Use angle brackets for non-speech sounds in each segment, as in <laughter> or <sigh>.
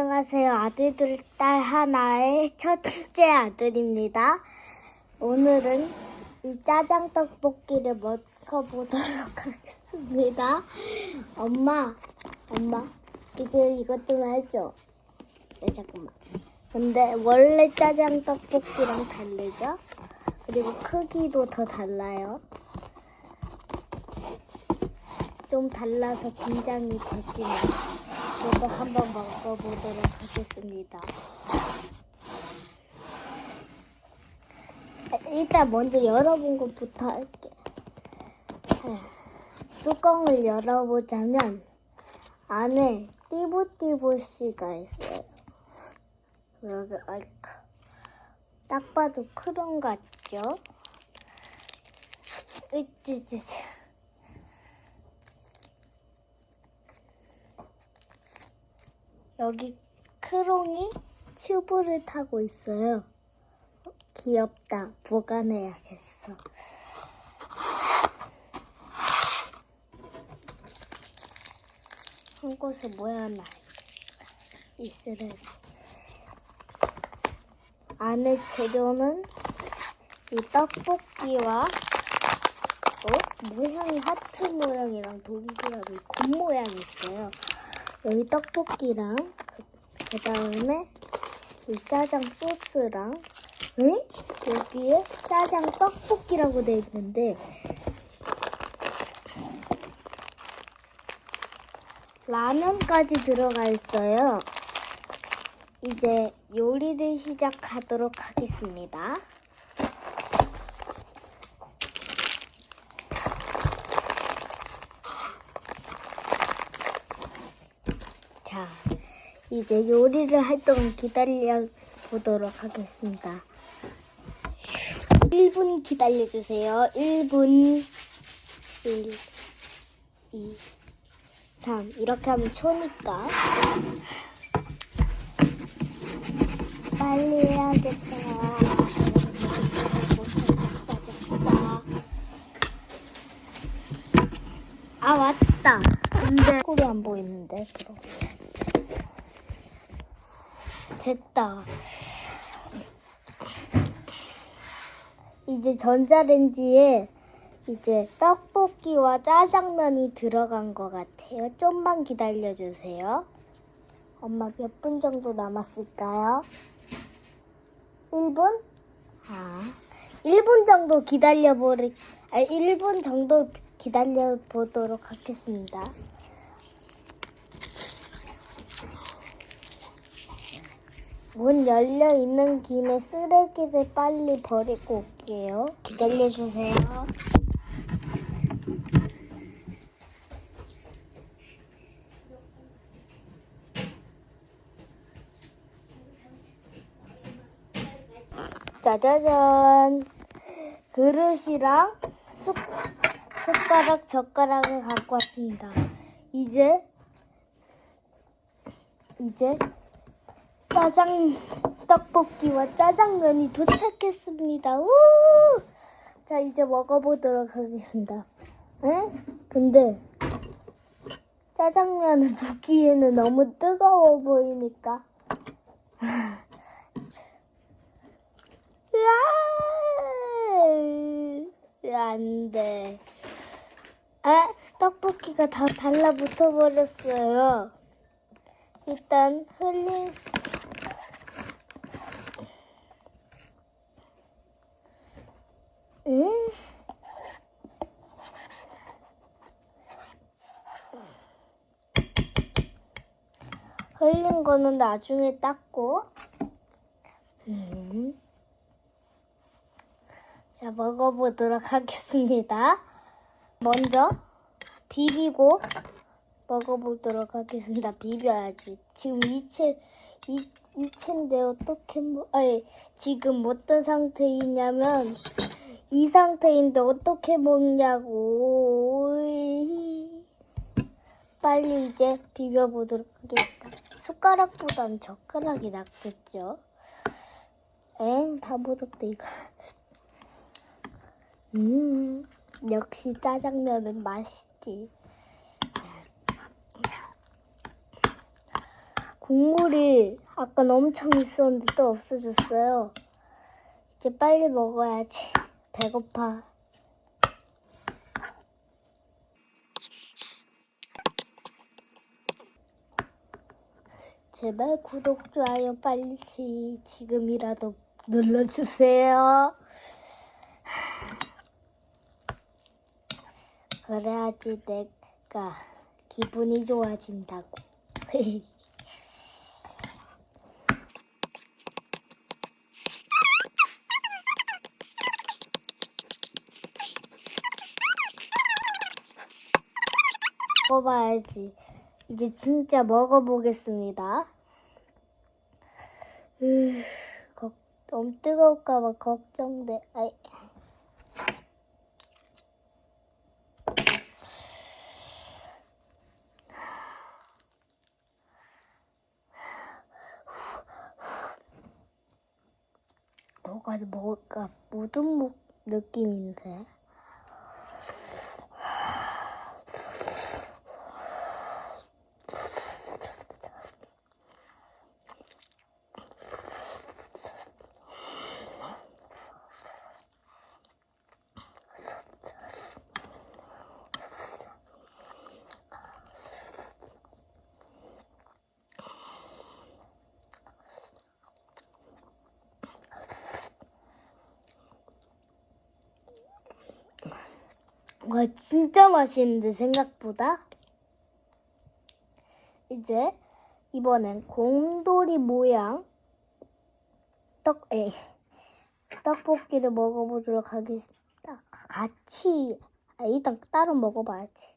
안녕하세요. 아들들 딸 하나의 첫째 아들입니다. 오늘은 이 짜장 떡볶이를 먹어보도록 하겠습니다. 엄마, 엄마, 이제 이것 좀 해줘. 네, 잠깐만. 근데 원래 짜장 떡볶이랑 다르죠? 그리고 크기도 더 달라요. 좀 달라서 긴장이 되지만 저도 한번 먹어보도록 하겠습니다. 일단 먼저 열어본 것부터 할게. 뚜껑을 열어보자면 안에 띠부띠부씨가 있어요. 여기 아이크. 딱 봐도 크론 같죠? 으찌찌찌. 여기 크롱이 튜브를 타고 있어요. 어, 귀엽다. 보관해야겠어. 한 곳에 모여놔. 있으래. 안에 재료는 이 떡볶이와 어? 모양이 하트 모양이랑 동그라미 곰 모양이 있어요. 여기 떡볶이랑 그 다음에 이 짜장 소스랑 응? 여기에 짜장 떡볶이라고 돼 있는데 라면까지 들어가 있어요. 이제 요리를 시작하도록 하겠습니다. 자, 이제 요리를 할 동안 기다려 보도록 하겠습니다. 1분 기다려주세요. 1분. 1, 2, 3. 이렇게 하면 초니까. 빨리 해야겠다. 아, 왔다. 근데 꼴이 안 보이는데, 그럼. 됐다. 이제 전자레인지에 이제 떡볶이와 짜장면이 들어간 것 같아요. 좀만 기다려주세요. 엄마 몇 분 정도 남았을까요? 1분? 아, 1분 정도 기다려보리, 아, 1분 정도 기다려보도록 하겠습니다. 문 열려 있는 김에 쓰레기를 빨리 버리고 올게요. 기다려주세요. 짜자잔. 그릇이랑 숟, 숟가락, 젓가락을 갖고 왔습니다. 이제, 이제 짜장 떡볶이와 짜장면이 도착했습니다. 우! 자 이제 먹어보도록 하겠습니다. 에? 근데 짜장면을 붓기에는 너무 뜨거워 보이니까. <laughs> 안 돼. 아, 떡볶이가 다 달라붙어 버렸어요. 일단 흘린 응? 흘린 거는 나중에 닦고. 음. 자, 먹어보도록 <laughs> 하겠습니다. 먼저 비비고 먹어보도록 하겠습니다. 비벼야지. 지금 이채, 이, 이채인데 어떻게, 먹, 아니, 지금 어떤 상태이냐면, 이 상태인데 어떻게 먹냐고. 빨리 이제 비벼보도록 하겠다. 숟가락보단 젓가락이 낫겠죠? 엥, 다 묻었대, 이거. 음, 역시 짜장면은 맛있지. 국물이 아까 엄청 있었는데 또 없어졌어요. 이제 빨리 먹어야지. 배고파. 제발 구독, 좋아요 빨리 지금이라도 눌러주세요. 그래야지 내가 기분이 좋아진다고. <laughs> 먹어봐야지. 이제 진짜 먹어보겠습니다. 으, 걱, 너무 뜨거울까봐 걱정돼. 아이. 뭐가 먹을까? 무듬묵 느낌인데. 와 진짜 맛있는데 생각보다 이제 이번엔 곰돌이 모양 떡 에, 떡볶이를 먹어보도록 하겠습니다. 같이 아, 일단 따로 먹어봐야지.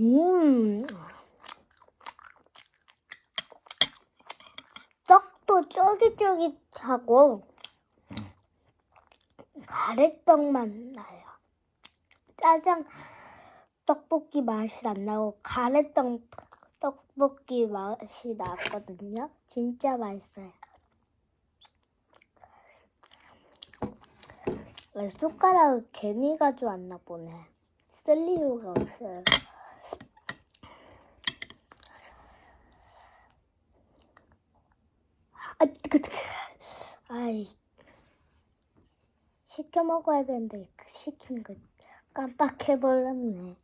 음. 떡도 쫄깃쫄깃하고 가래떡 맛 나요. 짜장 떡볶이 맛이 안 나고 가래떡 떡볶이 맛이 나거든요. 진짜 맛있어요. 왜 숟가락을 괜히 가져왔나 보네. 쓸 이유가 없어요. 아. 아이. 시켜 먹어야 되는데, 그 시킨 거 깜빡해버렸네.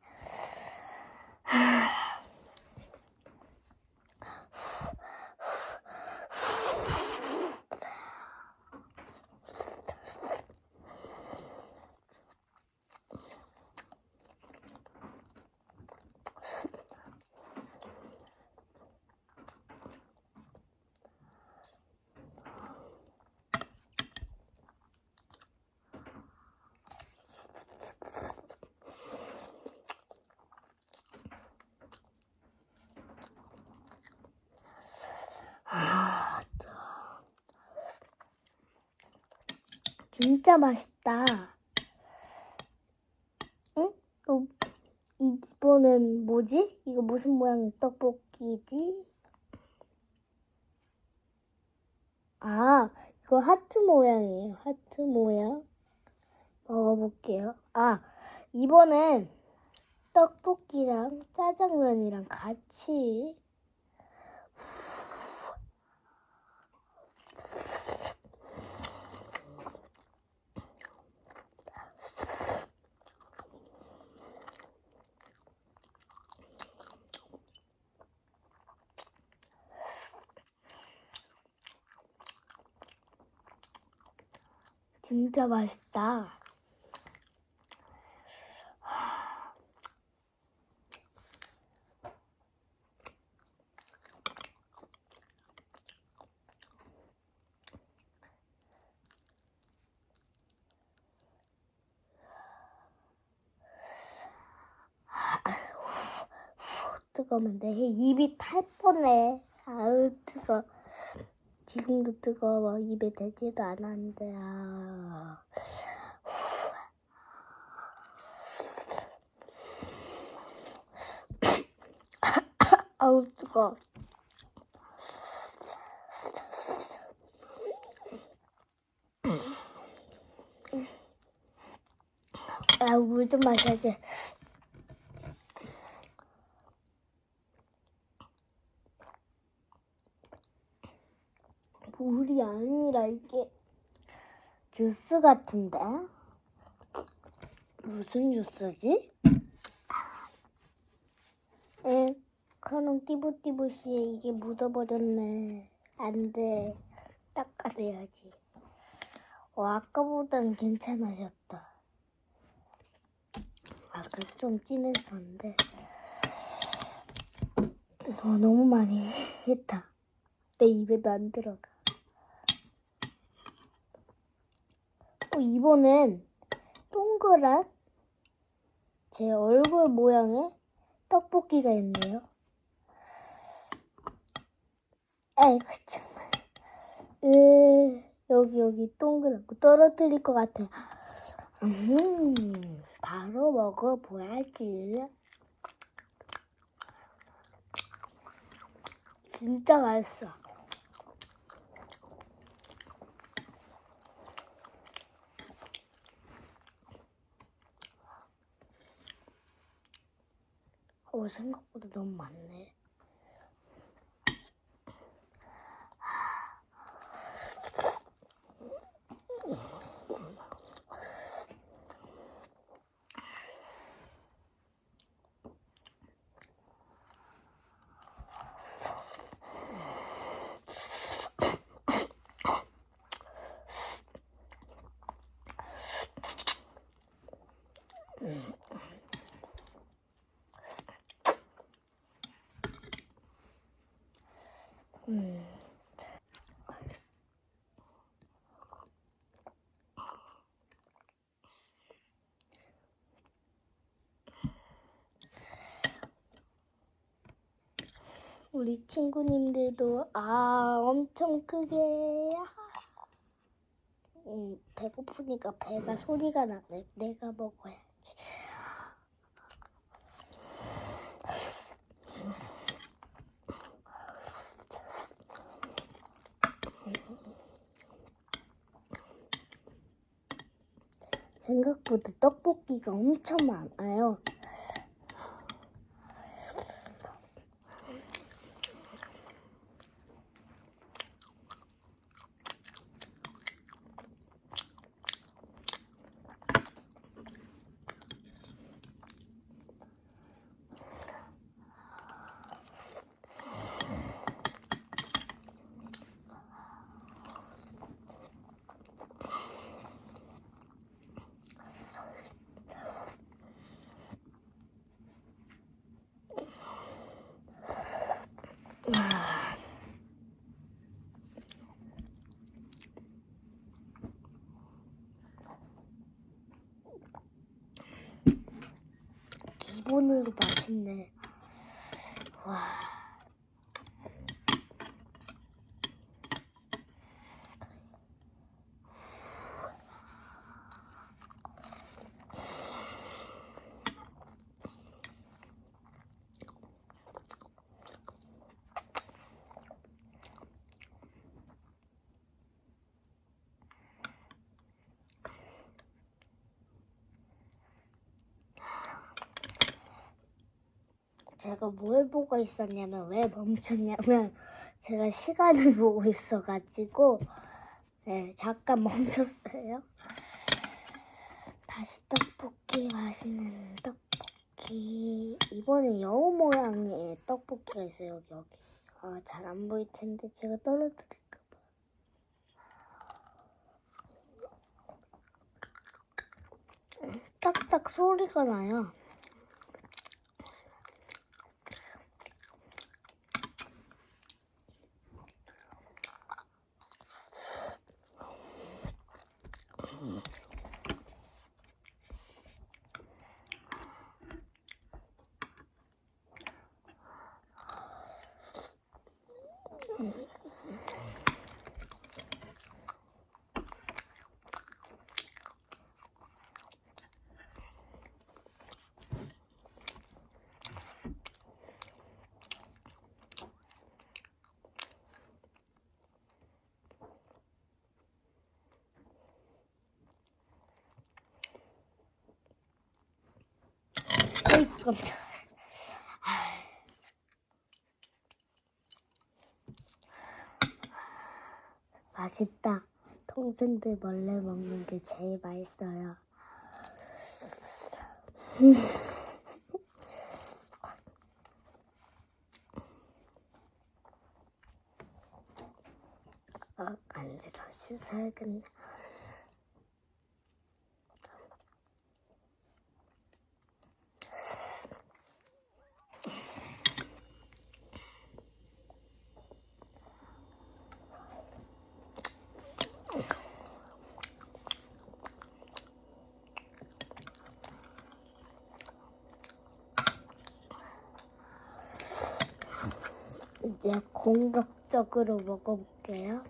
진짜 맛있다. 응? 또 이번엔 뭐지? 이거 무슨 모양 떡볶이지? 아, 이거 하트 모양이에요. 하트 모양. 먹어볼게요. 아, 이번엔 떡볶이랑 짜장면이랑 같이 진짜 맛있다. 뜨거우면 내 입이 탈 뻔해. 아우 뜨거. 지금도 뜨거워. 입에 대지도 않았는데. 아. 아우 뜨거. 아우 물좀 마셔야지. 물이 아니라 이게 주스 같은데? 무슨 주스지? 응. 에, 그럼 띠부띠부씨에 이게 묻어버렸네. 안 돼. 닦아내야지. 어, 아까보단 괜찮아졌다. 아까 좀 진했었는데. 어, 너무 많이 했다. 내 입에도 안 들어가. 어, 이번엔 동그란 제 얼굴 모양의 떡볶이가 있네요. 아이고 정말. 으, 여기 여기 동그랗고 떨어뜨릴 것 같아. 음, 바로 먹어봐야지. 진짜 맛있어. 오, 생각보다 너무 많네. 우리 친구님들도 아 엄청 크게. 음, 배고프니까 배가 소리가 나네. 내가 먹어야지. 생각보다 떡볶이가 엄청 많아요 기본으로 맛있네 와 제가 뭘 보고 있었냐면 왜 멈췄냐면 제가 시간을 <laughs> 보고 있어가지고 네, 잠깐 멈췄어요. 다시 떡볶이 맛있는 떡볶이 이번에 여우 모양의 떡볶이가 있어요 여기 여기. 아 잘 안 보일 텐데 제가 떨어뜨릴까 봐. 딱딱 소리가 나요. 아이고 깜짝. 맛있다. 동생들 몰래 먹는 게 제일 맛있어요. 아, 간지러 씻어야겠네. 이제 공격적으로 먹어볼게요.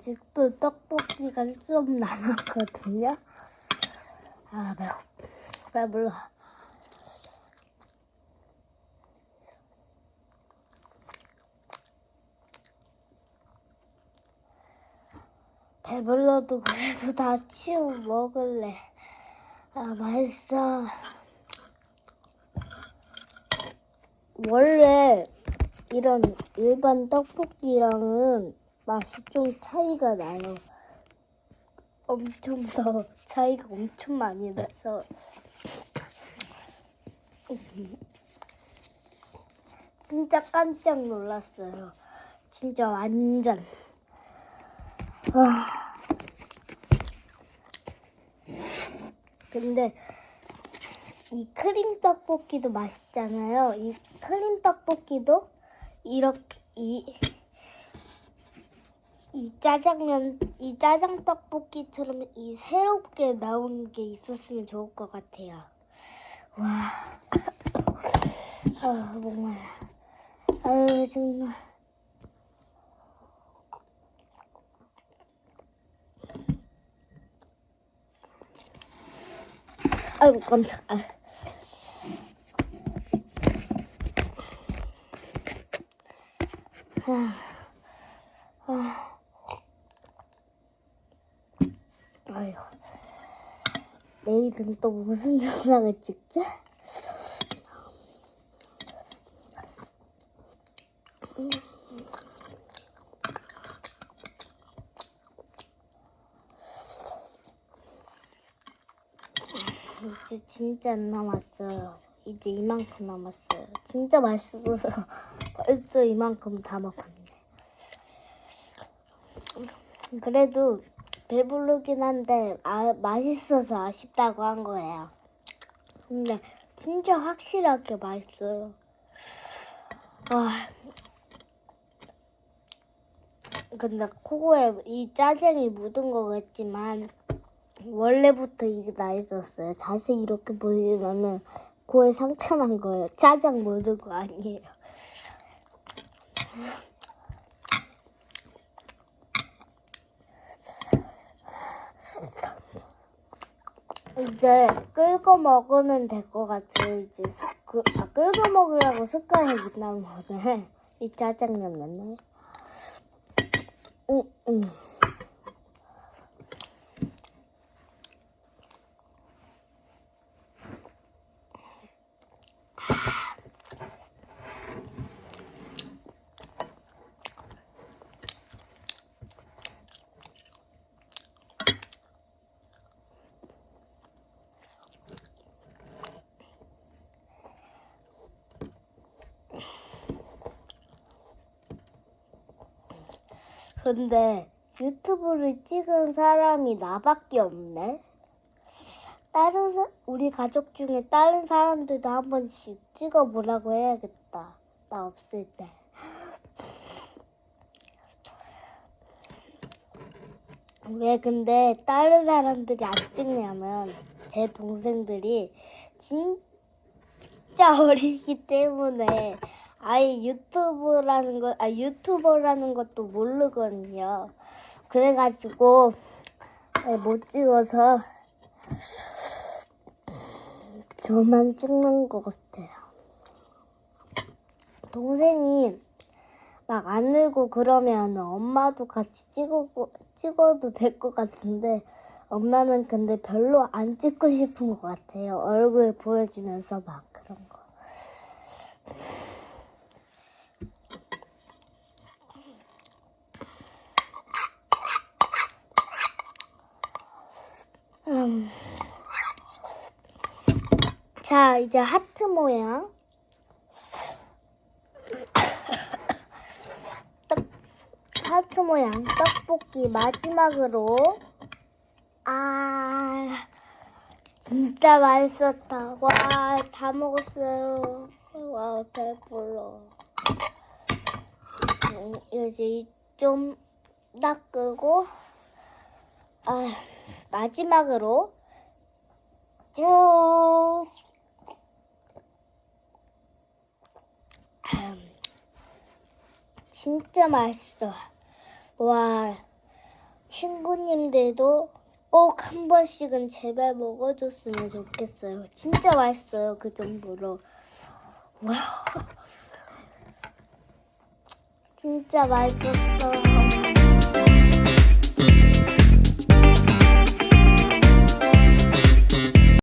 아직도 떡볶이가 좀 남았거든요. 아, 매우 배불러. 배불러도 그래도 다 치워 먹을래. 아, 맛있어. 원래 이런 일반 떡볶이랑은 맛이 좀 차이가 나요. 엄청 더 차이가 엄청 많이 나서 진짜 깜짝 놀랐어요. 진짜 완전. 와. 근데 이 크림 떡볶이도 맛있잖아요. 이 크림 떡볶이도 이렇게 이, 이 짜장면, 이 짜장 떡볶이처럼 이 새롭게 나온 게 있었으면 좋을 것 같아요. 와, <coughs> 아 목말라. 아유 정말. 아이고 깜짝. 아. 아. 아 이고. 내일은 또 무슨 영상을 찍지? 이제 진짜 안 남았어요. 이제 이만큼 남았어요. 진짜 맛있어서 <laughs> 벌써 이만큼 다 먹었네. 그래도 배부르긴 한데 아, 맛있어서 아쉽다고 한 거예요. 근데 진짜 확실하게 맛있어요. 와. 근데 코에 이 짜장이 묻은 것 같지만 원래부터 이게 나 있었어요. 자세히 이렇게 보시면은 코에 상처 난 거예요. 짜장 묻은 거 아니에요. 이제 끓고 먹으면 될 것 같아요. 이제 스, 그, 아, 끓고 먹으려고 숟가락이 나온 거네. <laughs> 이 짜장면 맞나요? 응, 근데 유튜브를 찍은 사람이 나밖에 없네. 다른 사, 우리 가족 중에 다른 사람들도 한 번씩 찍어보라고 해야겠다. 나 없을 때. 왜 근데 다른 사람들이 안 찍냐면 제 동생들이 진짜 <laughs> 어리기 때문에 아예 유튜브라는 거, 아 유튜버라는 것도 모르거든요. 그래가지고 네, 못 찍어서 저만 찍는 것 같아요. 동생이 막안 울고 그러면 엄마도 같이 찍고, 찍어도 될 것 같은데 엄마는 근데 별로 안 찍고 싶은 것 같아요. 얼굴 보여주면서 막 그런 거. 음. 자, 이제 하트 모양. 떡, 하트 모양 떡볶이 마지막으로. 아, 진짜 맛있었다. 와, 다 먹었어요. 와, 배불러. 음, 이제 좀 닦고, 아, 마지막으로 쭉 음, 진짜 맛있어. 와, 친구님들도 꼭 한 번씩은 제발 먹어줬으면 좋겠어요. 진짜 맛있어요. 그 정도로. 와, 진짜 맛있었어.